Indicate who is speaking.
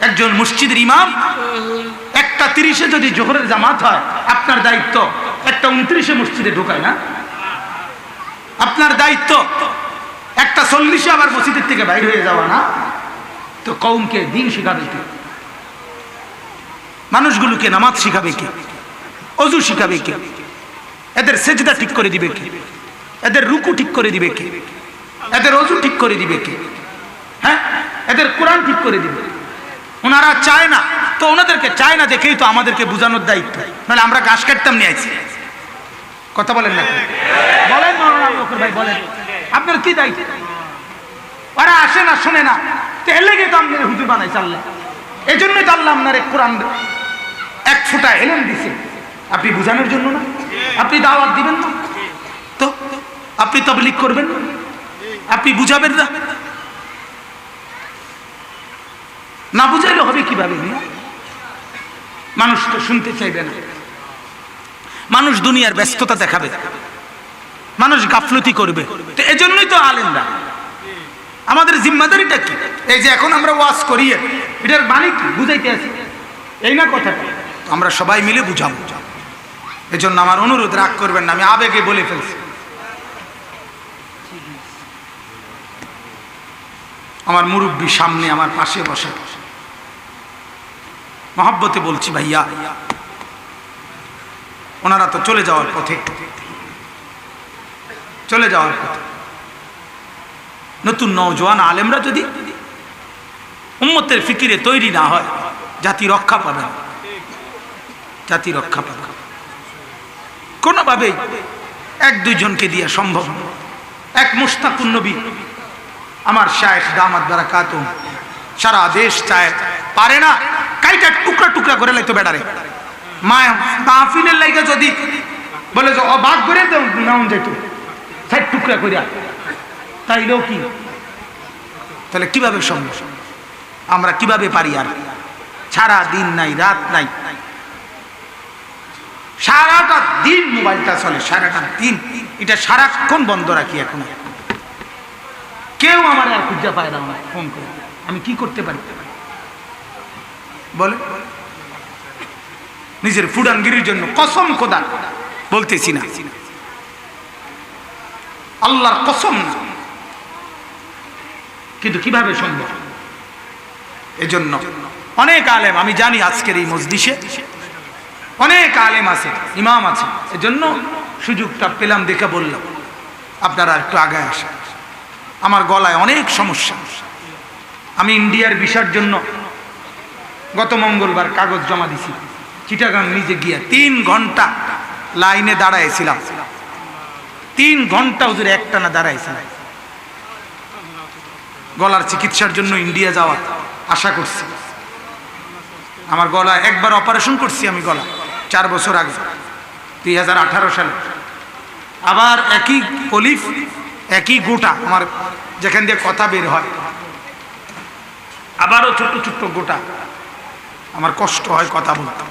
Speaker 1: একজন মসজিদের ইমাম, একটা তিরিশে যদি জোহরের জামাত হয়, আপনার দায়িত্ব, একটা উনত্রিশে মসজিদে ঢোকায় না? আপনার দায়িত্ব, একটা চল্লিশে আবার মসজিদের থেকে বাইর হয়ে যাওয়া না? তো কৌমকে দিন শিখাবে কে? মানুষগুলোকে নামাজ শিখাবে কে? অজু শিখাবে কে? এদের সেজদা ঠিক করে দিবে কে? এদের রুকু ঠিক করে দিবে কে? এদের অজু ঠিক করে দিবে কে? হ্যাঁ? এদের কোরআন ঠিক করে দিবে ওনারা চায় না। তো ওনাদেরকে চায় না দেখেই তো আমাদেরকে বোঝানোর দায়িত্ব। নাহলে আমরা ঘাস কাটতাম নিয়ে আইছি। কথা বলেন না বলেন ভাই, বলেন। আপনার কি দায়িত্ব? ওরা আসে না, শোনে না। তো এর লেগে তো আপনার হুজুর বানাই চাল্লাহ এই জন্যই তো আল্লাহ আপনার কোরআন এক ফোঁটা এলেন দিছে। আপনি বুঝানোর জন্য না? আপনি দাওয়াত দিবেন না? তো আপনি তবলিক করবেন না? আপনি বুঝাবেন না? বুঝাইলে হবে কীভাবে মিয়া? মানুষ তো শুনতে চাইবে না। মানুষ দুনিয়ার ব্যস্ততা দেখাবে। মানুষ গাফলতি করবে। তো এজন্যই তো আলেনরা আমাদের জিম্মাদারিটা কি? এই যে এখন আমরা ওয়াজ করি, এটার মানে কি? বুঝাইতে আছি। এই না কথাটা? আমরা সবাই মিলে বুঝাবো। এই জন্য আমার অনুরোধ, রাগ করবেন না, আমি আবেগে বলে ফেলছি। আমার মুরব্বী সামনে, আমার পাশে বসে বসে। মহাব্বতে বলছি ভাইয়া, ওনারা তো চলে যাওয়ার পথে। চলে যাওয়ার পথে। নতুন নওজোয়ান আলেমরা যদি উম্মতের ফিকিরে তৈরি না হয়, জাতি রক্ষা পাবে জাতি রক্ষা পাবে কোনোভাবেই এক দুইজনকে দিয়ে সম্ভব। এক মুস্তাকুন নবী, আমার শায়েখ দামাত বারাকাত সারা দেশ চায়, পারে না। কাইটা টুকরা টুকরা করে লাইতো বেড়ারে। মা মাহফিলের লাইগে যদি বলে যে অবাক করে নাম যেত সাইড টুকরা করিয়া তাইলেও কি? তাহলে কীভাবে সম্ভব? আমরা কীভাবে পারি আর? সারা দিন নাই, রাত নাই। সারাটা দিন মোবাইলটা চলে, সারাটা দিন। এটা সারাক্ষণ বন্ধ রাখি এখন। কেউ আমার আর খুঁজা পায় না ফোন করে। আমি কি করতে পারি? বলে। নিজের ফুডানগিরির জন্য কসম খোদা বলতেছি না। আল্লাহর কসম না। কিন্তু কীভাবে সম্ভব? এজন্য অনেক আলেম, আমি জানি আজকের এই মসজিষে অনেক আলেম আছে, ইমাম আছে। এজন্য সুযোগটা পেলাম দেখে বললাম, আপনারা একটু আগে আসেন। আমার গলায় অনেক সমস্যা। আমি ইন্ডিয়ার ভিসার জন্য গত মঙ্গলবার কাগজ জমা দিছি। চিটাগাং নিজে গিয়ে তিন ঘণ্টা লাইনে দাঁড়াইছিলাম। তিন ঘণ্টা হুজুর একটানা দাঁড়াইছিলাম। গলার চিকিৎসার জন্য ইন্ডিয়া যাওয়া আশা করছি। আমার গলা একবার অপারেশন করছি আমি গলা, চার বছর আগে, দুই হাজার আঠারো সালে। আবার একই কলিফ একই গোটা, আমার যেখান দিয়ে কথা বের হয়, আবারও ছোট্ট ছোট্ট গোটা। আমার কষ্ট হয় কথা বলতে।